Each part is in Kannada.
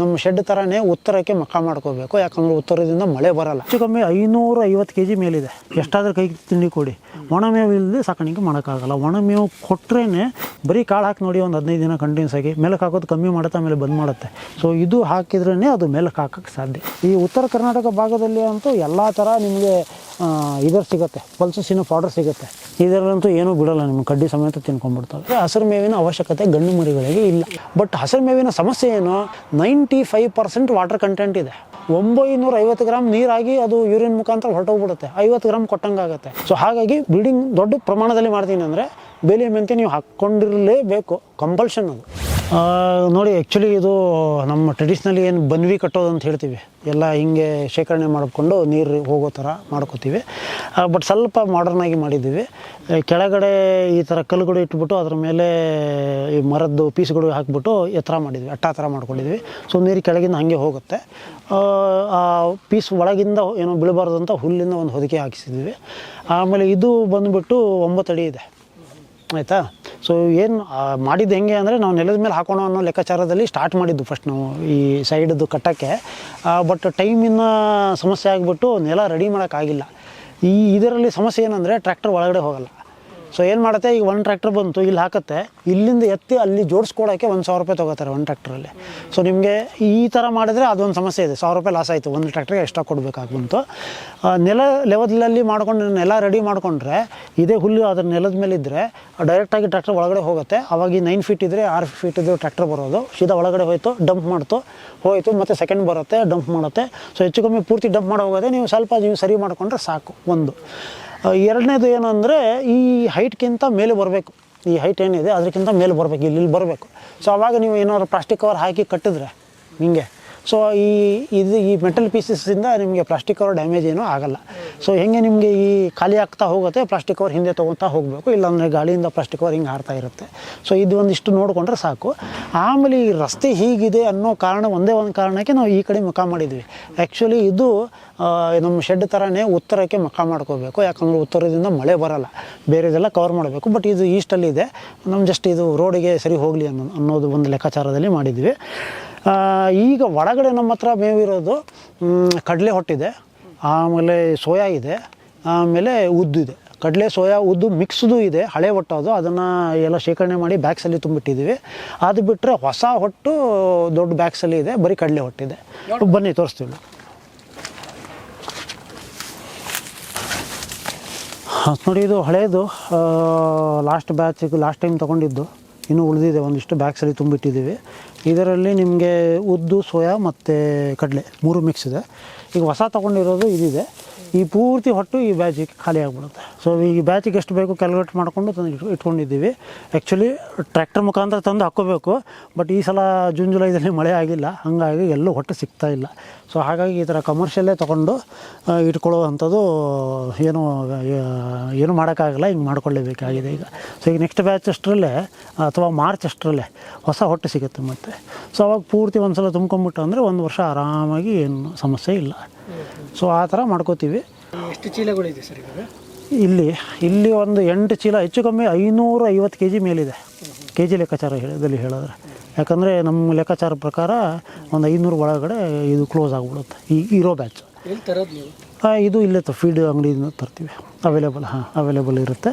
ನಮ್ಮ ಶೆಡ್ ಥರನೇ ಉತ್ತರಕ್ಕೆ ಮಕ್ಕ ಮಾಡ್ಕೋಬೇಕು. ಯಾಕಂದ್ರೆ ಉತ್ತರದಿಂದ ಮಳೆ ಬರಲ್ಲ. ಹೆಚ್ಚು ಕಮ್ಮಿ ಐನೂರ ಐವತ್ತು ಕೆ ಜಿ ಮೇಲಿದೆ. ಎಷ್ಟಾದರೂ ಕೈ ತಿಂಡಿ ಕೊಡಿ. ಒಣಮೇವು ಇಲ್ಲದೆ ಸಾಕಾಣಿಕೆ ಮಾಡೋಕ್ಕಾಗಲ್ಲ. ಒಣಮೇವು ಕೊಟ್ರೇ ಬರೀ ಕಾಳು ಹಾಕಿ ನೋಡಿ ಒಂದು ಹದಿನೈದು ದಿನ ಕಂಟಿನ್ಯೂಸ್ ಆಗಿ ಮೇಲಕ್ಕೆ ಹಾಕೋದು ಕಮ್ಮಿ ಮಾಡುತ್ತೆ, ಆಮೇಲೆ ಬಂದ್ ಮಾಡುತ್ತೆ. ಸೊ ಇದು ಹಾಕಿದ್ರೇ ಅದು ಮೇಲಕ್ಕೆ ಹಾಕೋಕ್ಕೆ ಸಾಧ್ಯ. ಈ ಉತ್ತರ ಕರ್ನಾಟಕ ಭಾಗದಲ್ಲಿ ಅಂತೂ ಎಲ್ಲ ಥರ ನಿಮಗೆ ಇದರ್ ಸಿಗುತ್ತೆ. ಪಲ್ಸಸಿನ ಪೌಡರ್ ಸಿಗುತ್ತೆ. ಇದರಲ್ಲಂತೂ ಏನೂ ಬಿಡೋಲ್ಲ ನಿಮ್ಮ ಕಡ್ಡಿ ಸಮೇತ ತಿನ್ಕೊಂಡ್ಬಿಡ್ತವೆ ಹಸಿರು ಮೇವಿನ ಅವಶ್ಯಕತೆ ಗಂಡು ಮರಿಗಳಿಗೆ ಇಲ್ಲ. ಬಟ್ ಹಸಿರು ಮೇವಿನ ಸಮಸ್ಯೆ ಏನು? Ninety five percent water content ಇದೆ. ಒಂಬೈನೂರ ಐವತ್ತು ಗ್ರಾಮ್ ನೀರಾಗಿ ಅದು ಯೂರಿನ್ ಮುಖಾಂತರ ಹೊರಟೋಗ್ಬಿಡುತ್ತೆ. ಐವತ್ತು ಗ್ರಾಮ್ ಕೊಟ್ಟಂಗಾಗುತ್ತೆ. ಸೊ ಹಾಗಾಗಿ ಬ್ರೀಡಿಂಗ್ ದೊಡ್ಡ ಪ್ರಮಾಣದಲ್ಲಿ ಮಾಡ್ತೀನಿ ಅಂದರೆ ಬೇಲಿ ಮೆಂತೆ ನೀವು ಹಾಕ್ಕೊಂಡಿರಲೇಬೇಕು ಕಂಪಲ್ಷನ್ ಅದು. ನೋಡಿ ಆ್ಯಕ್ಚುಲಿ ಇದು ನಮ್ಮ ಟ್ರೆಡಿಷ್ನಲಿ ಏನು ಬನ್ವಿ ಕಟ್ಟೋದು ಅಂತ ಹೇಳ್ತೀವಿ. ಎಲ್ಲ ಹಿಂಗೆ ಶೇಖರಣೆ ಮಾಡಿಕೊಂಡು ನೀರು ಹೋಗೋ ಥರ ಮಾಡ್ಕೋತೀವಿ. ಬಟ್ ಸ್ವಲ್ಪ ಮಾಡರ್ನ್ ಆಗಿ ಮಾಡಿದ್ದೀವಿ. ಕೆಳಗಡೆ ಈ ಥರ ಕಲ್ಲುಗಳು ಇಟ್ಬಿಟ್ಟು ಅದ್ರ ಮೇಲೆ ಈ ಮರದ್ದು ಪೀಸ್ಗಳು ಹಾಕ್ಬಿಟ್ಟು ಎತ್ತರ ಮಾಡಿದ್ವಿ. ಅಟ್ಟ ಥರ ಮಾಡ್ಕೊಂಡಿದ್ವಿ. ಸೊ ನೀರು ಕೆಳಗಿಂದ ಹಾಗೆ ಹೋಗುತ್ತೆ. ಆ ಪೀಸ್ ಒಳಗಿಂದ ಏನೋ ಬೀಳಬಾರ್ದು ಅಂತ ಹುಲ್ಲಿಂದ ಒಂದು ಹೊದಿಕೆ ಹಾಕಿಸಿದ್ವಿ. ಆಮೇಲೆ ಇದು ಬಂದುಬಿಟ್ಟು ಒಂಬತ್ತು ಅಡಿ ಇದೆ. ಆಯಿತಾ? ಸೊ ಏನು ಮಾಡಿದ್ದು ಹೆಂಗೆ ಅಂದರೆ ನಾವು ನೆಲದ ಮೇಲೆ ಹಾಕೋಣ ಅನ್ನೋ ಲೆಕ್ಕಾಚಾರದಲ್ಲಿ ಸ್ಟಾರ್ಟ್ ಮಾಡಿದ್ದು ಫಸ್ಟ್ ನಾವು ಈ ಸೈಡದ್ದು ಕಟ್ಟೋಕ್ಕೆ. ಬಟ್ ಟೈಮಿನ ಸಮಸ್ಯೆ ಆಗಿಬಿಟ್ಟು ನೆಲ ರೆಡಿ ಮಾಡೋಕ್ಕಾಗಿಲ್ಲ. ಈ, ಇದರಲ್ಲಿ ಸಮಸ್ಯೆ ಏನಂದರೆ ಟ್ರ್ಯಾಕ್ಟರ್ ಒಳಗಡೆ ಹೋಗಲ್ಲ. ಸೊ ಏನು ಮಾಡುತ್ತೆ? ಈಗ ಒಂದು ಟ್ರ್ಯಾಕ್ಟರ್ ಬಂತು, ಇಲ್ಲಿ ಹಾಕುತ್ತೆ. ಇಲ್ಲಿಂದ ಎತ್ತಿ ಅಲ್ಲಿ ಜೋಡಿಸ್ಕೊಡೋಕ್ಕೆ ಒಂದು ಸಾವಿರ ರೂಪಾಯಿ ತೊಗೋತಾರೆ ಒಂದು ಟ್ರ್ಯಾಕ್ಟ್ರಲ್ಲಿ ಸೊ ನಿಮಗೆ ಈ ಥರ ಮಾಡಿದ್ರೆ ಅದೊಂದು ಸಮಸ್ಯೆ ಇದೆ. ಸಾವಿರ ರೂಪಾಯಿ ಲಾಸ್ ಆಯಿತು, ಒಂದು ಟ್ರ್ಯಾಕ್ಟ್ರಿಗೆ ಎಕ್ಸ್ಟ್ರಾ ಕೊಡಬೇಕಾಗಿ ಬಂತು ನೆಲ ಲೆವೆಲಲ್ಲಿ ಮಾಡ್ಕೊಂಡು, ನೆಲ ರೆಡಿ ಮಾಡಿಕೊಂಡ್ರೆ, ಇದೇ ಹುಲ್ಲು ಅದ್ರ ನೆಲದ ಮೇಲೆ ಇದ್ದರೆ ಡೈರೆಕ್ಟಾಗಿ ಟ್ರ್ಯಾಕ್ಟರ್ ಒಳಗಡೆ ಹೋಗುತ್ತೆ. ಅವಾಗ ಈ ನೈನ್ ಫೀಟ್ ಇದ್ದರೆ ಆರು ಫೀಟ್ ಇದ್ದರೆ ಟ್ರ್ಯಾಕ್ಟರ್ ಬರೋದು. ಸೀದಾ ಒಳಗಡೆ ಹೋಯ್ತು ಡಂಪ್ ಮಾಡ್ತು. ಹೋಯಿತು, ಮತ್ತು ಸೆಕೆಂಡ್ ಬರುತ್ತೆ ಡಂಪ್ ಮಾಡುತ್ತೆ. ಸೊ ಹೆಚ್ಚು ಕಮ್ಮಿ ಪೂರ್ತಿ ಡಂಪ್ ಮಾಡೋ ಹೋಗೋದೆ ನೀವು ಸ್ವಲ್ಪ ನೀವು ಸರಿ ಮಾಡಿಕೊಂಡ್ರೆ ಸಾಕು, ಒಂದು. ಎರಡನೇದು ಏನು ಅಂದರೆ ಈ ಹೈಟ್ಗಿಂತ ಮೇಲೆ ಬರಬೇಕು. ಈ ಹೈಟ್ ಏನಿದೆ ಅದಕ್ಕಿಂತ ಮೇಲೆ ಬರಬೇಕು, ಇಲ್ಲಿ ಇಲ್ಲಿ ಬರಬೇಕು. ಸೊ ಅವಾಗ ನೀವು ಏನಾದ್ರು ಪ್ಲಾಸ್ಟಿಕ್ ಕವರ್ ಹಾಕಿ ಕಟ್ಟಿದ್ರೆ ಹಿಂಗೆ ಸೊ ಈ, ಇದು ಈ ಮೆಟಲ್ ಪೀಸಸ್ಸಿಂದ ನಿಮಗೆ ಪ್ಲಾಸ್ಟಿಕ್ ಕವರ್ ಡ್ಯಾಮೇಜ್ ಏನೂ ಆಗಲ್ಲ. ಸೊ ಹೆಂಗೆ ನಿಮಗೆ ಈ ಖಾಲಿ ಆಗ್ತಾ ಹೋಗುತ್ತೆ ಪ್ಲಾಸ್ಟಿಕ್ ಕವರ್ ಹಿಂದೆ ತೊಗೊತಾ ಹೋಗಬೇಕು, ಇಲ್ಲಾಂದರೆ ಗಾಳಿಯಿಂದ ಪ್ಲಾಸ್ಟಿಕ್ ಕವರ್ ಹಿಂಗೆ ಹಾರ್ತಾ ಇರುತ್ತೆ. ಸೊ ಇದು ಒಂದಿಷ್ಟು ನೋಡಿಕೊಂಡ್ರೆ ಸಾಕು. ಆಮೇಲೆ ಈ ರಸ್ತೆ ಹೀಗಿದೆ ಅನ್ನೋ ಕಾರಣ ಒಂದೇ ಒಂದು ಕಾರಣಕ್ಕೆ ನಾವು ಈ ಕಡೆ ಮುಖ ಮಾಡಿದ್ವಿ. ಆ್ಯಕ್ಚುಲಿ ಇದು ನಮ್ಮ ಶೆಡ್ ಥರನೇ ಉತ್ತರಕ್ಕೆ ಮುಖ ಮಾಡ್ಕೋಬೇಕು. ಯಾಕಂದರೆ ಉತ್ತರದಿಂದ ಮಳೆ ಬರಲ್ಲ. ಬೇರೆದೆಲ್ಲ ಕವರ್ ಮಾಡಬೇಕು. ಬಟ್ ಇದು ಈಸ್ಟಲ್ಲಿದೆ ನಮ್ಮ ಜಸ್ಟ್ ಇದು ರೋಡಿಗೆ ಸರಿ ಹೋಗಲಿ ಅನ್ನೋ ಅನ್ನೋದು ಒಂದು ಲೆಕ್ಕಾಚಾರದಲ್ಲಿ ಮಾಡಿದ್ವಿ. ಈಗ ಒಳಗಡೆ ನಮ್ಮ ಹತ್ರ ಮೇವಿರೋದು ಕಡಲೆ ಹೊಟ್ಟಿದೆ ಆಮೇಲೆ ಸೋಯಾ ಇದೆ ಆಮೇಲೆ ಉದ್ದು ಇದೆ. ಕಡಲೆ ಸೋಯಾ ಉದ್ದು ಮಿಕ್ಸ್ದು ಇದೆ ಹಳೆ ಹೊಟ್ಟು ಅದು ಅದನ್ನು ಎಲ್ಲ ಶೇಖರಣೆ ಮಾಡಿ ಬ್ಯಾಗ್ಸಲ್ಲಿ ತುಂಬಿಟ್ಟಿದ್ದೀವಿ. ಅದು ಬಿಟ್ಟರೆ ಹೊಸ ಹೊಟ್ಟು ದೊಡ್ಡ ಬ್ಯಾಗ್ಸಲ್ಲಿ ಇದೆ ಬರೀ ಕಡಲೆ ಹೊಟ್ಟಿದೆ. ಬನ್ನಿ ತೋರಿಸ್ತೀವಿ ನೋಡಿ ಇದು ಹಳೆಯದು ಲಾಸ್ಟ್ ಬ್ಯಾಚಿಗೆ ಲಾಸ್ಟ್ ಟೈಮ್ ತೊಗೊಂಡಿದ್ದು. ಇನ್ನೂ ಉಳಿದಿದೆ, ಒಂದಿಷ್ಟು ಬ್ಯಾಗ್ಸಲ್ಲಿ ತುಂಬಿಟ್ಟಿದ್ದೀವಿ. ಇದರಲ್ಲಿ ನಿಮಗೆ ಉದ್ದು, ಸೋಯಾ ಮತ್ತು ಕಡಲೆ, ಮೂರು ಮಿಕ್ಸ್ ಇದೆ. ಈಗ ಹೊಸ ತೊಗೊಂಡಿರೋದು ಇದಿದೆ. ಈ ಪೂರ್ತಿ ಹೊಟ್ಟು ಈ ಬ್ಯಾಚಿಗೆ ಖಾಲಿ ಆಗಿಬಿಡುತ್ತೆ. ಸೊ ಈ ಬ್ಯಾಚಿಗೆ ಎಷ್ಟು ಬೇಕು ಕ್ಯಾಲ್ಕುಲೇಟ್ ಮಾಡಿಕೊಂಡು ತಂದು ಇಟ್ಕೊ- ಇಟ್ಕೊಂಡಿದ್ದೀವಿ. ಆ್ಯಕ್ಚುಲಿ ಟ್ರ್ಯಾಕ್ಟರ್ ಮುಖಾಂತರ ತಂದು ಹಾಕ್ಕೋಬೇಕು ಬಟ್ ಈ ಸಲ ಜೂನ್ ಜುಲೈದಲ್ಲಿ ಮಳೆ ಆಗಿಲ್ಲ. ಹಾಗಾಗಿ ಎಲ್ಲೂ ಹೊಟ್ಟು ಸಿಗ್ತಾ ಇಲ್ಲ. ಸೊ ಹಾಗಾಗಿ ಈ ಥರ ಕಮರ್ಷಿಯಲ್ಲೇ ತೊಗೊಂಡು ಇಟ್ಕೊಳ್ಳುವಂಥದ್ದು ಇಟ್ಕೊಳ್ಳೋ ಏನು ಏನು ಮಾಡೋಕ್ಕಾಗಲ್ಲ, ಹಿಂಗೆ ಮಾಡ್ಕೊಳ್ಳೇಬೇಕಾಗಿದೆ ಈಗ. ಸೊ ಈಗ ನೆಕ್ಸ್ಟ್ ಬ್ಯಾಚ್ ಅಷ್ಟರಲ್ಲೇ, ಅಥವಾ ಮಾರ್ಚ್ ಅಷ್ಟರಲ್ಲೇ ಹೊಸ ಹೊಟ್ಟು ಸಿಗುತ್ತೆ ಮತ್ತೆ. ಸೊ ಅವಾಗ ಪೂರ್ತಿ ಒಂದು ಸಲ ತುಂಬ್ಕೊಂಬಿಟ್ಟು ಅಂದರೆ ಒಂದು ವರ್ಷ ಆರಾಮಾಗಿ ಏನು ಸಮಸ್ಯೆ ಇಲ್ಲ. ಸೊ ಆ ಥರ ಮಾಡ್ಕೋತೀವಿ. ಎಷ್ಟು ಚೀಲಗಳಿದೆ ಸರ್ ಇವಾಗ? ಇಲ್ಲಿ ಇಲ್ಲಿ ಒಂದು ಎಂಟು ಚೀಲ ಹೆಚ್ಚು ಕಮ್ಮಿ ಐನೂರ ಐವತ್ತು ಕೆ ಜಿ ಮೇಲಿದೆ. ಕೆ ಜಿ ಲೆಕ್ಕಾಚಾರ ಹೇಳಿದಲ್ಲಿ ಹೇಳಿದ್ರೆ ಯಾಕಂದರೆ ನಮ್ಮ ಲೆಕ್ಕಾಚಾರ ಪ್ರಕಾರ ಒಂದು ಐನೂರು ಒಳಗಡೆ ಇದು ಕ್ಲೋಸ್ ಆಗಿಬಿಡುತ್ತೆ. ಈ ಇರೋ ಬ್ಯಾಚ್ ಇದು ಇಲ್ಲೇ ತ ಫೀಡ್ ಅಂಗಡಿಯಿಂದ ತರ್ತೀವಿ. ಅವೈಲೇಬಲ್ ಹಾಂ ಅವೈಲೇಬಲ್ ಇರುತ್ತೆ.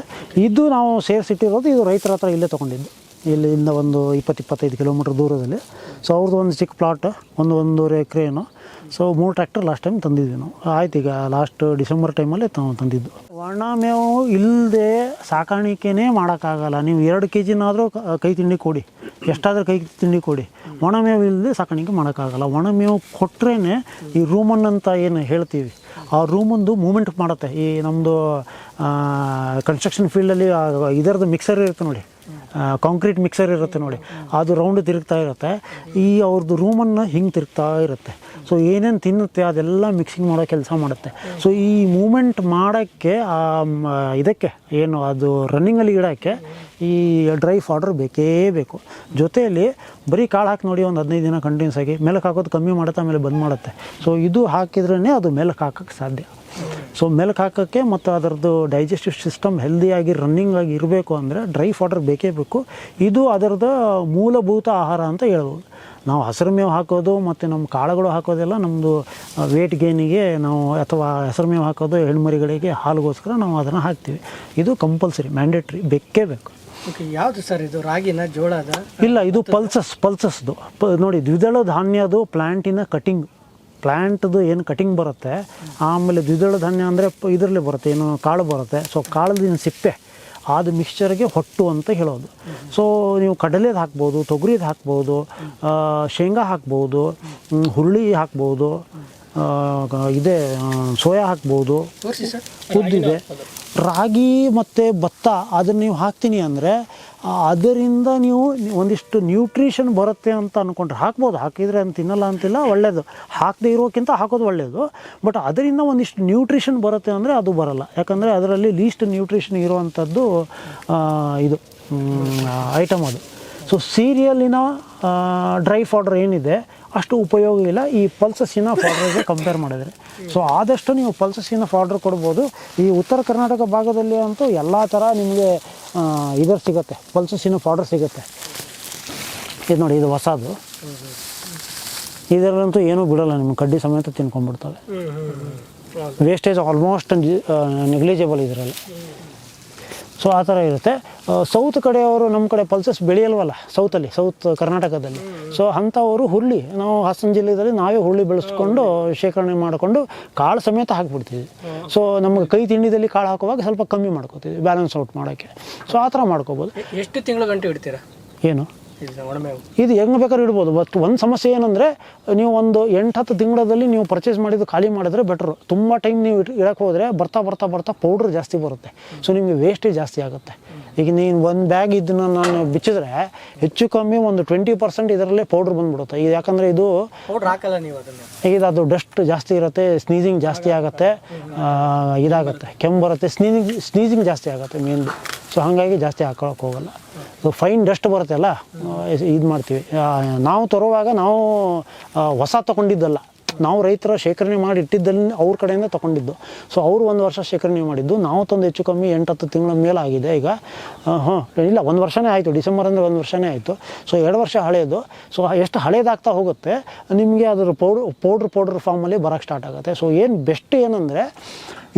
ಇದು ನಾವು ಸೇರಿಸಿಟ್ಟಿರೋದು ಇದು ರೈತರ ಹತ್ರ ಇಲ್ಲೇ ತೊಗೊಂಡಿದ್ದು. ಇಲ್ಲಿಂದ ಒಂದು ಇಪ್ಪತ್ತು, ಇಪ್ಪತ್ತೈದು ಕಿಲೋಮೀಟ್ರ್ ದೂರದಲ್ಲಿ. ಸೊ ಅವ್ರದ್ದು ಒಂದು ಚಿಕ್ಕ ಪ್ಲಾಟ್ ಒಂದು ಒಂದೂವರೆ ಎಕರೆನು ಸೊ ಮೂರು ಟ್ರ್ಯಾಕ್ಟರ್ ಲಾಸ್ಟ್ ಟೈಮ್ ತಂದಿದ್ವಿ ನಾವು. ಆಯ್ತು ಈಗ ಲಾಸ್ಟ್ ಡಿಸೆಂಬರ್ ಟೈಮಲ್ಲಿ ನಾವು ತಂದಿದ್ದು. ಒಣ ಮೇವು ಇಲ್ಲದೆ ಸಾಕಾಣಿಕೆನೇ ಮಾಡೋಕ್ಕಾಗಲ್ಲ. ನೀವು ಎರಡು ಕೆ ಜಿನಾದರೂ ಕೈ ತಿಂಡಿ ಕೊಡಿ. ಎಷ್ಟಾದರೂ ಕೈ ತಿಂಡಿ ಕೊಡಿ. ಒಣ ಮೇವು ಇಲ್ಲದೆ ಸಾಕಾಣಿಕೆ ಮಾಡೋಕ್ಕಾಗಲ್ಲ. ಒಣ ಮೇವು ಕೊಟ್ರೇ ಈ ರೂಮನ್ ಅಂತ ಏನು ಹೇಳ್ತೀವಿ. ಆ ರೂಮಂದು ಮೂಮೆಂಟ್ ಮಾಡುತ್ತೆ. ಈ ನಮ್ಮದು ಕನ್ಸ್ಟ್ರಕ್ಷನ್ ಫೀಲ್ಡಲ್ಲಿ ಇದರದ್ದು ಮಿಕ್ಸರ್ ಇರುತ್ತೆ ನೋಡಿ. ಕಾಂಕ್ರೀಟ್ ಮಿಕ್ಸರ್ ಇರುತ್ತೆ ನೋಡಿ. ಅದು ರೌಂಡ್ ತಿರುಗ್ತಾ ಇರುತ್ತೆ. ಈ ಅವ್ರದ್ದು ರೂಮನ್ನು ಹಿಂಗೆ ತಿರುಗ್ತಾ ಇರುತ್ತೆ. ಸೊ ಏನೇನು ತಿನ್ನುತ್ತೆ ಅದೆಲ್ಲ ಮಿಕ್ಸಿಂಗ್ ಮಾಡೋ ಕೆಲಸ ಮಾಡುತ್ತೆ. ಸೊ ಈ ಮೂಮೆಂಟ್ ಮಾಡೋಕ್ಕೆ, ಆ ಇದಕ್ಕೆ, ಏನು, ಅದು ರನ್ನಿಂಗಲ್ಲಿ ಇಡೋಕ್ಕೆ ಈ ಡ್ರೈ ಫಾಡರ್ ಬೇಕೇ ಬೇಕು. ಜೊತೆಯಲ್ಲಿ ಬರೀ ಕಾಳು ಹಾಕಿ ನೋಡಿ ಒಂದು ಹದಿನೈದು ದಿನ ಕಂಟಿನ್ಯೂಸ್ ಆಗಿ ಮೇಲಕ್ಕೆ ಹಾಕೋದು ಕಮ್ಮಿ ಮಾಡುತ್ತೆ, ಆಮೇಲೆ ಬಂದ್ ಮಾಡುತ್ತೆ. ಸೊ ಇದು ಹಾಕಿದ್ರೇ ಅದು ಮೇಲಕ್ಕೆ ಹಾಕೋಕ್ಕೆ ಸಾಧ್ಯ. ಸೊ ಮೆಲ್ಕ್ ಹಾಕೋಕ್ಕೆ ಮತ್ತು ಅದರದ್ದು ಡೈಜೆಸ್ಟಿವ್ ಸಿಸ್ಟಮ್ ಹೆಲ್ದಿಯಾಗಿ ರನ್ನಿಂಗ್ ಆಗಿ ಇರಬೇಕು ಅಂದರೆ ಡ್ರೈ ಫಾಡರ್ ಬೇಕೇ ಬೇಕು. ಇದು ಅದರದ್ದು ಮೂಲಭೂತ ಆಹಾರ ಅಂತ ಹೇಳ್ಬೋದು. ನಾವು ಹಸಿರು ಮೇವು ಹಾಕೋದು ಮತ್ತು ನಮ್ಮ ಕಾಳುಗಳು ಹಾಕೋದೆಲ್ಲ ನಮ್ಮದು ವೇಟ್ ಗೇನಿಗೆ ನಾವು ಅಥವಾ ಹೆಸರು ಮೇವು ಹಾಕೋದು ಹೆಣ್ಮರಿಗಳಿಗೆ ಹಾಲುಗೋಸ್ಕರ ನಾವು ಅದನ್ನು ಹಾಕ್ತೀವಿ. ಇದು ಕಂಪಲ್ಸರಿ ಮ್ಯಾಂಡೇಟ್ರಿ ಬೇಕೇ ಬೇಕು. ಓಕೆ ಯಾವುದು ಸರ್ ಇದು? ರಾಗಿನ ಜೋಳದ? ಇಲ್ಲ ಇದು ಪಲ್ಸಸ್ ಪಲ್ಸಸ್ದು. ಪ ನೋಡಿ ದ್ವಿದಳ ಧಾನ್ಯದು ಪ್ಲ್ಯಾಂಟಿನ ಕಟಿಂಗ್ ಪ್ಲ್ಯಾಂಟ್ದು ಏನು ಕಟಿಂಗ್ ಬರುತ್ತೆ ಆಮೇಲೆ ದ್ವಿದಳ ಧಾನ್ಯ ಅಂದರೆ ಇದರಲ್ಲಿ ಬರುತ್ತೆ ಏನು ಕಾಳು ಬರುತ್ತೆ. ಸೊ ಕಾಳದಿನ ಸಿಪ್ಪೆ ಅದು ಮಿಕ್ಸ್ಚರ್ಗೆ ಹೊಟ್ಟು ಅಂತ ಹೇಳೋದು. ಸೊ ನೀವು ಕಡಲೆದು ಹಾಕ್ಬೋದು ತೊಗರಿದು ಹಾಕ್ಬೋದು ಶೇಂಗಾ ಹಾಕ್ಬೋದು ಹುರುಳಿ ಹಾಕ್ಬೋದು ಇದೇ ಸೋಯಾ ಹಾಕ್ಬೋದು ಕುದ್ದಿದೆ ಉದ್ದಿದೆ. ರಾಗಿ ಮತ್ತು ಭತ್ತ ಅದನ್ನು ನೀವು ಹಾಕ್ತೀನಿ ಅಂದರೆ ಅದರಿಂದ ನೀವು ಒಂದಿಷ್ಟು ನ್ಯೂಟ್ರಿಷನ್ ಬರುತ್ತೆ ಅಂತ ಅಂದ್ಕೊಂಡ್ರೆ ಹಾಕ್ಬೋದು. ಹಾಕಿದರೆ ಅಂತ ತಿನ್ನಲ್ಲ ಅಂತಿಲ್ಲ ಒಳ್ಳೆಯದು ಹಾಕದೇ ಇರೋಕ್ಕಿಂತ ಹಾಕೋದು ಒಳ್ಳೆಯದು ಬಟ್ ಅದರಿಂದ ಒಂದಿಷ್ಟು ನ್ಯೂಟ್ರಿಷನ್ ಬರುತ್ತೆ ಅಂದರೆ ಅದು ಬರಲ್ಲ. ಯಾಕಂದರೆ ಅದರಲ್ಲಿ ಲೀಸ್ಟ್ ನ್ಯೂಟ್ರಿಷನ್ ಇರುವಂಥದ್ದು ಇದು ಐಟಮ್ ಅದು. ಸೊ ಸೀರಿಯಲಿನ ಡ್ರೈ ಫೌಡ್ರ್ ಏನಿದೆ ಅಷ್ಟು ಉಪಯೋಗ ಇಲ್ಲ. ಈ ಪಲ್ಸಸ್ಸಿನ ಫಾರ್ಡರ್ಗೆ ಕಂಪೇರ್ ಮಾಡಿದರೆ. ಸೊ ಆದಷ್ಟು ನೀವು ಪಲ್ಸಸ್ಸಿನ ಫಾರ್ಡರ್ ಕೊಡ್ಬೋದು. ಈ ಉತ್ತರ ಕರ್ನಾಟಕ ಭಾಗದಲ್ಲಿ ಅಂತೂ ಎಲ್ಲ ಥರ ನಿಮಗೆ ಇದರ ಸಿಗುತ್ತೆ. ಪಲ್ಸಸ್ಸಿನ ಫಾರ್ಡರ್ ಸಿಗುತ್ತೆ. ಇದು ನೋಡಿ ಇದು ಹೊಸದು. ಇದರಲ್ಲಂತೂ ಏನೂ ಬಿಡೋಲ್ಲ. ನಿಮ್ಗೆ ಕಡ್ಡಿ ಸಮೇತ ತಿನ್ಕೊಂಡ್ಬಿಡ್ತವೆ. ವೇಸ್ಟೇಜ್ ಆಲ್ಮೋಸ್ಟ್ ನೆಗ್ಲಿಜಿಬಲ್ ಇದರಲ್ಲಿ. ಸೊ ಆ ಥರ ಇರುತ್ತೆ. ಸೌತ್ ಕಡೆಯವರು ನಮ್ಮ ಕಡೆ ಪಲ್ಸಸ್ ಬೆಳೆಯಲ್ವಲ್ಲ ಸೌತಲ್ಲಿ ಸೌತ್ ಕರ್ನಾಟಕದಲ್ಲಿ. ಸೊ ಅಂಥವರು ಹುರುಳಿ ನಾವು ಹಾಸನ ಜಿಲ್ಲೆಯಲ್ಲಿ ನಾವೇ ಹುರುಳಿ ಬೆಳೆಸ್ಕೊಂಡು ಶೇಖರಣೆ ಮಾಡಿಕೊಂಡು ಕಾಳು ಸಮೇತ ಹಾಕ್ಬಿಡ್ತೀವಿ. ಸೊ ನಮಗೆ ಕೈ ತಿಂಡಿದಲ್ಲಿ ಕಾಳು ಹಾಕುವಾಗ ಸ್ವಲ್ಪ ಕಮ್ಮಿ ಮಾಡ್ಕೋತೀವಿ ಬ್ಯಾಲೆನ್ಸ್ ಔಟ್ ಮಾಡೋಕ್ಕೆ. ಸೊ ಆ ಥರ ಮಾಡ್ಕೋಬೋದು. ಎಷ್ಟು ತಿಂಗಳು ಗಂಟೆ ಇಡ್ತೀರಾ ಏನು? ಇದು ಹೆಂಗ್ ಬೇಕಾದ್ರೆ ಇಡ್ಬೋದು ಬಟ್ ಒಂದು ಸಮಸ್ಯೆ ಏನಂದರೆ ನೀವು ಒಂದು ಎಂಟು ಹತ್ತು ತಿಂಗಳಲ್ಲಿ ನೀವು ಪರ್ಚೇಸ್ ಮಾಡಿದ್ದು ಖಾಲಿ ಮಾಡಿದ್ರೆ ಬೆಟ್ರು ತುಂಬ ಟೈಮ್ ನೀವು ಇಟ್- ಇಡಕ್ಕೆ ಹೋದರೆ ಬರ್ತಾ ಬರ್ತಾ ಬರ್ತಾ ಪೌಡ್ರ್ ಜಾಸ್ತಿ ಬರುತ್ತೆ. ಸೊ ನಿಮಗೆ ವೇಸ್ಟೇಜ್ ಜಾಸ್ತಿ ಆಗುತ್ತೆ. ಈಗ ನೀನು ಒಂದು ಬ್ಯಾಗ್ ಇದನ್ನು ನಾನು ಬಿಚ್ಚಿದ್ರೆ ಹೆಚ್ಚು ಕಮ್ಮಿ ಒಂದು ಟ್ವೆಂಟಿ ಪರ್ಸೆಂಟ್ ಇದರಲ್ಲೇ ಪೌಡ್ರ್ ಬಂದ್ಬಿಡುತ್ತೆ. ಇದು ಯಾಕಂದರೆ ಇದು ಈಗ ಹಾಕಲ್ಲ ನೀವು ಇದು ಅದು ಡಸ್ಟ್ ಜಾಸ್ತಿ ಇರುತ್ತೆ ಸ್ನೀಸಿಂಗ್ ಜಾಸ್ತಿ ಆಗುತ್ತೆ ಇದಾಗುತ್ತೆ ಕೆಮ್ಮು ಬರುತ್ತೆ ಸ್ನೀಸಿಂಗ್ ಸ್ನೀಸಿಂಗ್ ಜಾಸ್ತಿ ಆಗುತ್ತೆ ಮೇನ್ ಸೊ ಹಾಗಾಗಿ ಜಾಸ್ತಿ ಹಾಕೊಳಕ್ಕೆ ಹೋಗಲ್ಲ. ಸೊ ಫೈನ್ ಡಸ್ಟ್ ಬರುತ್ತಲ್ಲ ಇದು ಮಾಡ್ತೀವಿ. ನಾವು ತರುವಾಗ ನಾವು ಹೊಸ ತೊಗೊಂಡಿದ್ದಲ್ಲ. ನಾವು ರೈತರ ಶೇಖರಣೆ ಮಾಡಿ ಇಟ್ಟಿದ್ದಲ್ಲಿ ಅವ್ರ ಕಡೆಯಿಂದ ತೊಗೊಂಡಿದ್ದು. ಸೊ ಅವರು ಒಂದು ವರ್ಷ ಶೇಖರಣೆ ಮಾಡಿದ್ದು. ನಾವು ತಂದು ಹೆಚ್ಚು ಕಮ್ಮಿ ಎಂಟು ಹತ್ತು ತಿಂಗಳ ಮೇಲೆ ಆಗಿದೆ ಈಗ ಹಾಂ, ಇಲ್ಲ, ಒಂದು ವರ್ಷನೇ ಆಯಿತು. ಡಿಸೆಂಬರ್ ಅಂದರೆ ಒಂದು ವರ್ಷನೇ ಆಯಿತು. ಸೊ ಎರಡು ವರ್ಷ ಹಳೆಯದು ಸೊ ಎಷ್ಟು ಹಳೇದಾಗ್ತಾ ಹೋಗುತ್ತೆ, ನಿಮಗೆ ಅದರ ಪೌಡ್ರ್ ಪೌಡ್ರ್ ಪೌಡ್ರ್ ಫಾರ್ಮಲ್ಲಿ ಬರೋಕ್ಕೆ ಸ್ಟಾರ್ಟ್ ಆಗುತ್ತೆ. ಸೊ ಏನು ಬೆಸ್ಟ್ ಏನಂದರೆ,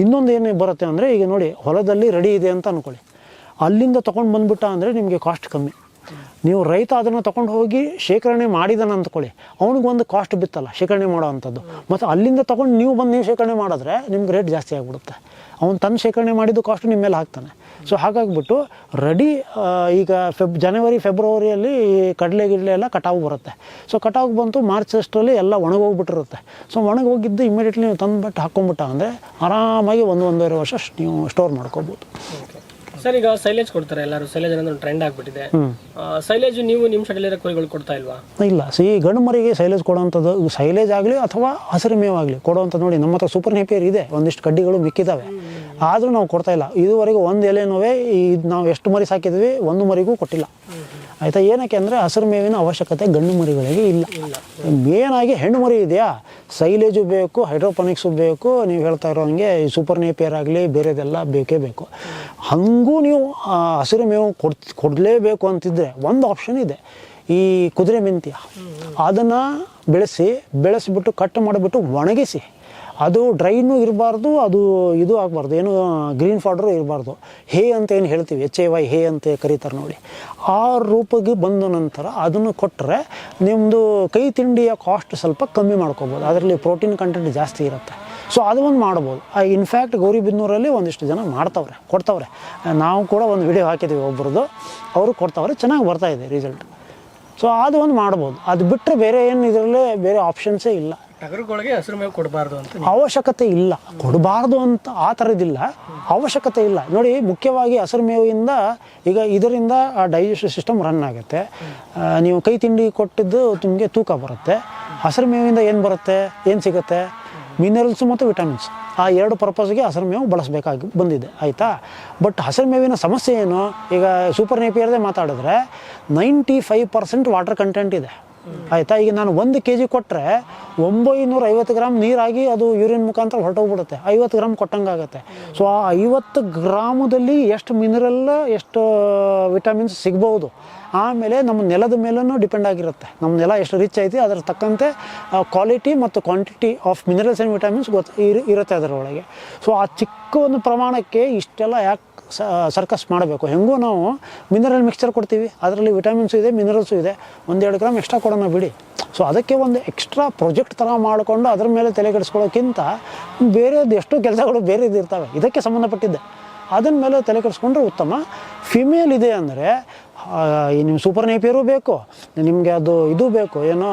ಇನ್ನೊಂದು ಏನು ಬರುತ್ತೆ ಅಂದರೆ, ಈಗ ನೋಡಿ, ಹೊಲದಲ್ಲಿ ರೆಡಿ ಇದೆ ಅಂತ ಅಂದ್ಕೊಳ್ಳಿ ಅಲ್ಲಿಂದ ತೊಗೊಂಡು ಬಂದ್ಬಿಟ್ಟ ಅಂದರೆ ನಿಮಗೆ ಕಾಸ್ಟ್ ಕಮ್ಮಿ. ನೀವು ರೈತ ಅದನ್ನು ತೊಗೊಂಡು ಹೋಗಿ ಶೇಖರಣೆ ಮಾಡಿದಾನ ಅಂದ್ಕೊಳ್ಳಿ. ಅವ್ನಿಗೊಂದು ಕಾಸ್ಟ್ ಬಿತ್ತಲ್ಲ, ಶೇಖರಣೆ ಮಾಡೋ ಅಂಥದ್ದು. ಮತ್ತು ಅಲ್ಲಿಂದ ತೊಗೊಂಡು ನೀವು ಬಂದು ನೀವು ಶೇಖರಣೆ ಮಾಡಿದ್ರೆ ನಿಮ್ಗೆ ರೇಟ್ ಜಾಸ್ತಿ ಆಗಿಬಿಡುತ್ತೆ. ಅವ್ನು ತಂದು ಶೇಖರಣೆ ಮಾಡಿದ್ದು ಕಾಸ್ಟ್ ನಿಮ್ಮ ಮೇಲೆ ಹಾಕ್ತಾನೆ. ಸೊ ಹಾಗಾಗಿಬಿಟ್ಟು ರೆಡಿ ಈಗ ಫೆಬ್ ಜನವರಿ ಫೆಬ್ರವರಿಯಲ್ಲಿ ಕಡಲೆ ಗಿಡಲೆ ಎಲ್ಲ ಕಟಾವು ಬರುತ್ತೆ. ಸೊ ಕಟಾವು ಬಂತು ಮಾರ್ಚ್ ಅಷ್ಟರಲ್ಲಿ ಎಲ್ಲ ಒಣಗೋಗ್ಬಿಟ್ಟಿರುತ್ತೆ. ಸೊ ಒಣಗೋಗಿದ್ದು ಇಮಿಡಿಯೇಟ್ಲಿ ನೀವು ತಂದುಬಿಟ್ಟು ಹಾಕ್ಕೊಂಬಿಟ್ಟ ಅಂದರೆ ಆರಾಮಾಗಿ ಒಂದು ಒಂದೂವರೆ ವರ್ಷ ನೀವು ಸ್ಟೋರ್ ಮಾಡ್ಕೋಬೋದು. ಸರ್ ಈಗ ಸೈಲೇಜ್ ಕೊಡ್ತಾರೆ ಎಲ್ಲರೂ. ಸೈಲೇಜ್ ಅನ್ನೋದು ಟ್ರೆಂಡ್ ಆಗ್ಬಿಟ್ಟಿದೆ. ಸೈಲೇಜ್ ನೀವು ನಿಮ್ಮ ಶೆಡ್ಲಿರೋ ಕುರಿಗಳು ಕೊಡ್ತಾ ಇಲ್ವಾ? ಇಲ್ಲ. ಸಿ ಗಂಡು ಮರಿಗೆ ಸೈಲೇಜ್ ಕೊಡುವಂಥದ್ದು ಸೈಲೇಜ್ ಆಗಲಿ ಅಥವಾ ಹಸಿರು ಮೇವಾಗಲಿ ಕೊಡುವಂಥದ್ದು ನೋಡಿ ನಮ್ಮ ಹತ್ರ ಸೂಪರ್ ನೆಪಿಯರ್ ಇದೆ. ಒಂದಿಷ್ಟು ಕಡ್ಡಿಗಳು ಮಿಕ್ಕಿದ್ದಾವೆ ಆದರೂ ನಾವು ಕೊಡ್ತಾ ಇಲ್ಲ. ಇದುವರೆಗೂ ಒಂದು ಎಲೆನೋವೆ ಇದು ನಾವು ಎಷ್ಟು ಮರಿ ಸಾಕಿದ್ವಿ ಒಂದು ಮರಿಗೂ ಕೊಟ್ಟಿಲ್ಲ. ಆಯಿತಾ? ಏನಕ್ಕೆ ಅಂದರೆ ಹಸಿರು ಮೇವಿನ ಅವಶ್ಯಕತೆ ಗಂಡು ಮರಿಗಳಿಗೆ ಇಲ್ಲ. ಮೇನಾಗಿ ಹೆಣ್ಣು ಮರಿ ಇದೆಯಾ? ಸೈಲೇಜು ಬೇಕು, ಹೈಡ್ರೋಪೋನಿಕ್ಸು ಬೇಕು, ನೀವು ಹೇಳ್ತಾ ಇರೋ ಹಂಗೆ ಈ ಸೂಪರ್ ನೇಪಿಯರ್ ಆಗಲಿ ಬೇರೆದೆಲ್ಲ ಬೇಕೇ ಬೇಕು. ಹಾಗೂ ನೀವು ಹಸಿರು ಮೇವು ಕೊಡ್, ಕೊಡಲೇಬೇಕು ಅಂತಿದ್ರೆ ಒಂದು ಆಪ್ಷನ್ ಇದೆ, ಈ ಕುದುರೆ ಮೆಂತ್ಯ. ಅದನ್ನು ಬೆಳೆಸಿ, ಬೆಳೆಸಿಬಿಟ್ಟು, ಕಟ್ ಮಾಡಿಬಿಟ್ಟು ಒಣಗಿಸಿ ಅದು ಡ್ರೈನು ಇರಬಾರ್ದು, ಅದು ಇದು ಆಗಬಾರ್ದು, ಏನು ಗ್ರೀನ್ ಫಾಡ್ರು ಇರಬಾರ್ದು. ಹೇ ಅಂತ ಏನು ಹೇಳ್ತೀವಿ, ಎಚ್ ಎ ವೈ ಹೇ ಅಂತ ಕರೀತಾರೆ ನೋಡಿ. ಆ ರೂಪಕ್ಕೆ ಬಂದ ನಂತರ ಅದನ್ನು ಕೊಟ್ಟರೆ ನಿಮ್ಮದು ಕೈ ತಿಂಡಿಯ ಕಾಸ್ಟ್ ಸ್ವಲ್ಪ ಕಮ್ಮಿ ಮಾಡ್ಕೋಬೋದು. ಅದರಲ್ಲಿ ಪ್ರೋಟೀನ್ ಕಂಟೆಂಟ್ ಜಾಸ್ತಿ ಇರುತ್ತೆ. ಸೊ ಅದು ಒಂದು ಮಾಡ್ಬೋದು. ಇನ್ಫ್ಯಾಕ್ಟ್ ಗೌರಿಬಿದ್ನೂರಲ್ಲಿ ಒಂದಿಷ್ಟು ಜನ ಮಾಡ್ತವ್ರೆ, ಕೊಡ್ತವ್ರೆ. ನಾವು ಕೂಡ ಒಂದು ವಿಡಿಯೋ ಹಾಕಿದ್ದೀವಿ ಒಬ್ರದ್ದು. ಅವರು ಕೊಡ್ತವ್ರೆ, ಚೆನ್ನಾಗಿ ಬರ್ತಾ ಇದೆ ರಿಸಲ್ಟ್ ಸೊ ಅದು ಒಂದು ಮಾಡ್ಬೋದು. ಅದು ಬಿಟ್ಟರೆ ಬೇರೆ ಏನು ಇದರಲ್ಲೇ ಬೇರೆ ಆಪ್ಷನ್ಸೇ ಇಲ್ಲ. ಹಸಿರು ಮೇವು ಕೊಡಬಾರ್ದು ಅಂತ ಅವಶ್ಯಕತೆ ಇಲ್ಲ. ಕೊಡಬಾರ್ದು ಅಂತ ಆ ಥರದಿಲ್ಲ ಅವಶ್ಯಕತೆ ಇಲ್ಲ. ನೋಡಿ, ಮುಖ್ಯವಾಗಿ ಹಸಿರು ಮೇವಿಂದ ಈಗ ಇದರಿಂದ ಡೈಜೆಸ್ಟಿವ್ ಸಿಸ್ಟಮ್ ರನ್ ಆಗುತ್ತೆ. ನೀವು ಕೈ ತಿಂಡಿ ಕೊಟ್ಟಿದ್ದು ನಿಮಗೆ ತೂಕ ಬರುತ್ತೆ. ಹಸಿರು ಮೇವಿಂದ ಏನು ಬರುತ್ತೆ? ಏನು ಸಿಗುತ್ತೆ? ಮಿನರಲ್ಸು ಮತ್ತು ವಿಟಮಿನ್ಸ್ ಆ ಎರಡು ಪರ್ಪಸ್ಗೆ ಹಸಿರು ಮೇವು ಬಳಸಬೇಕಾಗಿ ಬಂದಿದೆ. ಆಯಿತಾ? ಬಟ್ ಹಸಿರು ಮೇವಿನ ಸಮಸ್ಯೆ ಏನು? ಈಗ ಸೂಪರ್ ನೇಪಿಯರ್ದೇ ಮಾತಾಡಿದ್ರೆ ninety five percent water content ಇದೆ. ಆಯಿತಾ ಈಗ ನಾನು ಒಂದು ಕೆ ಜಿ ಕೊಟ್ಟರೆ ಒಂಬೈನೂರ ಐವತ್ತು ಗ್ರಾಮ್ ನೀರಾಗಿ ಅದು ಯೂರಿನ್ ಮುಖಾಂತರ ಹೊರಟೋಗ್ಬಿಡುತ್ತೆ. ಐವತ್ತು ಗ್ರಾಮ್ ಕೊಟ್ಟಂಗಾಗುತ್ತೆ. ಸೊ, ಆ ಐವತ್ತು ಗ್ರಾಮದಲ್ಲಿ ಎಷ್ಟು ಮಿನರಲ್ ಎಷ್ಟು ವಿಟಮಿನ್ಸ್ ಸಿಗ್ಬೋದು? ಆಮೇಲೆ ನಮ್ಮ ನೆಲದ ಮೇಲೂ ಡಿಪೆಂಡ್ ಆಗಿರುತ್ತೆ. ನಮ್ಮ ನೆಲ ಎಷ್ಟು ರಿಚ್ ಐತಿ, ಅದರ ತಕ್ಕಂತೆ ಕ್ವಾಲಿಟಿ ಮತ್ತು quantity of minerals and vitamins ಗೊತ್ತು ಇರ್- ಇರುತ್ತೆ ಅದರೊಳಗೆ. ಸೊ ಆ ಚಿಕ್ಕ ಒಂದು ಪ್ರಮಾಣಕ್ಕೆ ಇಷ್ಟೆಲ್ಲ ಯಾಕೆ ಸರ್ಕಸ್ ಮಾಡಬೇಕು? ಹೆಂಗೂ ನಾವು ಮಿನರಲ್ ಮಿಕ್ಸ್ಚರ್ ಕೊಡ್ತೀವಿ, ಅದರಲ್ಲಿ ವಿಟಮಿನ್ಸು ಇದೆ ಮಿನರಲ್ಸು ಇದೆ. ಒಂದೆರಡು ಗ್ರಾಮ್ ಎಕ್ಸ್ಟ್ರಾ ಕೊಡೋಣ ಬಿಡಿ. ಸೊ ಅದಕ್ಕೆ ಒಂದು ಎಕ್ಸ್ಟ್ರಾ ಪ್ರಾಜೆಕ್ಟ್ ಥರ ಮಾಡಿಕೊಂಡು ಅದ್ರ ಮೇಲೆ ತಲೆ ಕೆಡಿಸ್ಕೊಳ್ಳೋಕ್ಕಿಂತ ಬೇರೆದು ಎಷ್ಟೋ ಕೆಲಸಗಳು ಬೇರೆದು ಇರ್ತವೆ ಇದಕ್ಕೆ ಸಂಬಂಧಪಟ್ಟಿದ್ದೆ. ಅದನ್ನ ಮೇಲೆ ತಲೆ ಕೆಡಿಸ್ಕೊಂಡ್ರೆ ಉತ್ತಮ. ಫಿಮೇಲ್ ಇದೆ ಅಂದರೆ ನಿಮ್ಮ ಸೂಪರ್ ನೇಪಿಯರು ಬೇಕು. ನಿಮಗೆ ಅದು ಇದು ಬೇಕು. ಏನೋ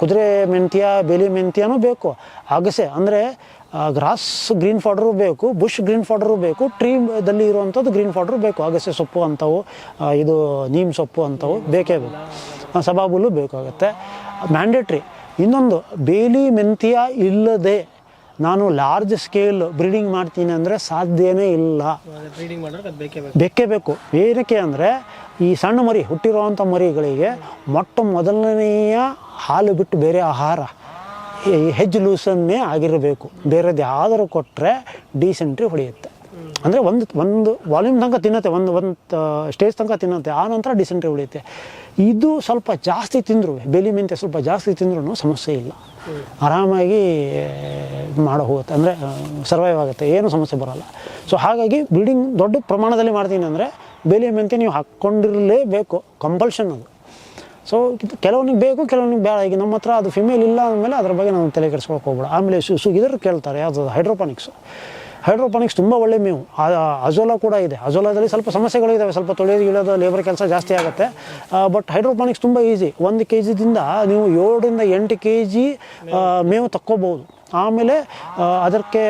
ಕುದುರೆ ಮೆಂತ್ಯ, ಬೇಲಿ ಮೆಂತ್ಯನೂ ಬೇಕು. ಅಗಸೆ ಅಂದರೆ ಗ್ರಾಸ್ ಗ್ರೀನ್ ಫಾಡ್ರು ಬೇಕು ಬುಷ್ ಗ್ರೀನ್ ಫಾಡ್ರು ಬೇಕು ಟ್ರೀದಲ್ಲಿ ಇರುವಂಥದ್ದು ಗ್ರೀನ್ ಫಾಡ್ರು ಬೇಕು. ಅಗಸೆ ಸೊಪ್ಪು ಅಂಥವು ಇದು ನೀಮ್ ಸೊಪ್ಪು ಅಂಥವು ಬೇಕೇ ಬೇಕು. ಸಬಾಬುಲ್ಲು ಸಬಾಬುಲು ಬೇಕಾಗುತ್ತೆ. ಮ್ಯಾಂಡೇಟ್ರಿ ಇನ್ನೊಂದು, ಬೇಲಿ ಮೆಂತ್ಯ ಇಲ್ಲದೆ ನಾನು ಲಾರ್ಜ್ ಸ್ಕೇಲ್ ಬ್ರೀಡಿಂಗ್ ಮಾಡ್ತೀನಿ ಅಂದರೆ ಸಾಧ್ಯನೇ ಇಲ್ಲ. ಬ್ರೀಡಿಂಗ್ ಮಾಡೋಕೆ ಅದು ಬೇಕೇ ಬೇಕು. ಬೇಕೇ ಬೇಕು. ಏನಕ್ಕೆ ಅಂದರೆ ಈ ಸಣ್ಣ ಮರಿ ಹುಟ್ಟಿರುವಂಥ ಮರಿಗಳಿಗೆ ಮೊಟ್ಟ ಮೊದಲನೆಯ ಹಾಲು ಬಿಟ್ಟು ಬೇರೆ ಆಹಾರ ಹೆಜ್ ಹೆಜ್ಜೆ ಲೂಸನ್ನೇ ಆಗಿರಬೇಕು. ಬೇರೆದು ಯಾವ್ದಾದ್ರು ಕೊಟ್ಟರೆ ಡೀಸೆಂಟ್ರಿ ಹೊಡೆಯುತ್ತೆ ಅಂದರೆ ಒಂದು ಒಂದು ವಾಲ್ಯೂಮ್ ತನಕ ತಿನ್ನತ್ತೆ ಒಂದು ಒಂದು ಸ್ಟೇಜ್ ತನಕ ತಿನ್ನತ್ತೆ. ಆ ನಂತರ ಡಿಸೆಂಟ್ರಿ ಹೊಡೆಯುತ್ತೆ ಇದು ಸ್ವಲ್ಪ ಜಾಸ್ತಿ ತಿಂದರು, ಬೆಲಿ ಮೆಂತೆ ಸ್ವಲ್ಪ ಜಾಸ್ತಿ ತಿಂದ್ರೂ ಸಮಸ್ಯೆ ಇಲ್ಲ. ಆರಾಮಾಗಿ ಮಾಡೋ ಹೋಗುತ್ತೆ. ಅಂದರೆ ಸರ್ವೈವ್ ಆಗುತ್ತೆ. ಏನು ಸಮಸ್ಯೆ ಬರೋಲ್ಲ. ಸೊ ಹಾಗಾಗಿ ಬ್ರೀಡಿಂಗ್ ದೊಡ್ಡ ಪ್ರಮಾಣದಲ್ಲಿ ಮಾಡ್ತೀನಿ ಅಂದರೆ ಬೇಲಿ ಮೆಂತೆ ನೀವು ಹಾಕ್ಕೊಂಡಿರಲೇಬೇಕು ಕಂಪಲ್ಷನ್ ಅದು. ಸೊ ಕೆಲವನಿಗೆ ಬೇಕು, ಕೆಲವನಿಗೆ ಬೇಡ. ಈಗ ನಮ್ಮ ಹತ್ರ ಅದು ಫಿಮೇಲ್ ಇಲ್ಲ ಅಂದಮೇಲೆ ಅದ್ರ ಬಗ್ಗೆ ನಾವು ತಲೆ ಕೆಡಿಸ್ಕೊಳಕ್ಕೆ ಹೋಗ್ಬೇಡ. ಆಮೇಲೆ ಸು ಇದ್ರ ಕೇಳ್ತಾರೆ ಯಾವುದು ಹೈಡ್ರೋಪಾನಿಕ್ಸು ಹೈಡ್ರೋಪಾನಿಕ್ಸ್ ತುಂಬ ಒಳ್ಳೆ ಮೇವು. ಅಜೋಲಾ ಕೂಡ ಇದೆ. ಅಜೋಲಾದಲ್ಲಿ ಸ್ವಲ್ಪ ಸಮಸ್ಯೆಗಳು ಇದ್ದಾವೆ ಸ್ವಲ್ಪ ತೊಳೆಯೋದು ಇಳೋದು ಲೇಬರ್ ಕೆಲಸ ಜಾಸ್ತಿ ಆಗುತ್ತೆ. ಬಟ್ ಹೈಡ್ರೋಪಾನಿಕ್ಸ್ ತುಂಬ ಈಸಿ ಒಂದು ಕೆ ಜಿದಿಂದ ನೀವು ಏಳರಿಂದ ಎಂಟು ಕೆ ಜಿ ಮೇವು ತಕ್ಕೋಬೋದು ಆಮೇಲೆ ಅದಕ್ಕೆ,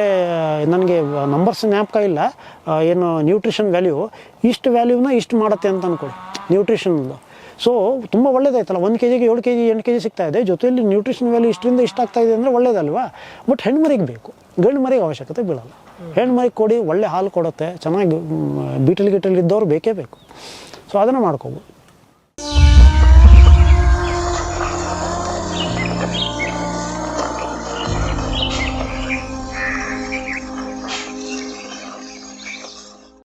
ನನಗೆ ನಂಬರ್ಸ್ ಜ್ಞಾಪಕ ಇಲ್ಲ. ಏನು ನ್ಯೂಟ್ರಿಷನ್ ವ್ಯಾಲ್ಯೂ ಇಷ್ಟು ವ್ಯಾಲ್ಯೂನ ಇಷ್ಟು ಮಾಡುತ್ತೆ ಅಂತ ಅಂದ್ಕೊಳ್ಳಿ ನ್ಯೂಟ್ರಿಷನ್ದು ಸೊ ತುಂಬ ಒಳ್ಳೇದಾಯ್ತಲ್ಲ ಒಂದು ಕೆ ಜಿಗೆ ಏಳು ಕೆ ಜಿ ಎಂಟು ಕೆ ಜಿ ಸಿಗ್ತಾ ಇದೆ. ಜೊತೆಯಲ್ಲಿ ನ್ಯೂಟ್ರಿಷನ್ ವ್ಯಾಲ್ಯೂ ಇಷ್ಟರಿಂದ ಇಷ್ಟ ಆಗ್ತಾ ಇದೆ ಅಂದರೆ ಒಳ್ಳೇದಲ್ವಾ? ಬಟ್ ಹೆಣ್ಮರಿಗೆ ಬೇಕು. ಗಂಡು ಮರಿಗೆ ಅವಶ್ಯಕತೆ ಬೀಳಲ್ಲ. ಹೆಣ್ಮರಿಗೆ ಕೊಡಿ, ಒಳ್ಳೆ ಹಾಲು ಕೊಡುತ್ತೆ. ಚೆನ್ನಾಗಿ ಬೀಟಲ್ ಗಿಟಲ್ ಇದ್ದವ್ರು ಬೇಕೇ ಬೇಕು. ಸೊ ಅದನ್ನು ಮಾಡ್ಕೋಬೋದು.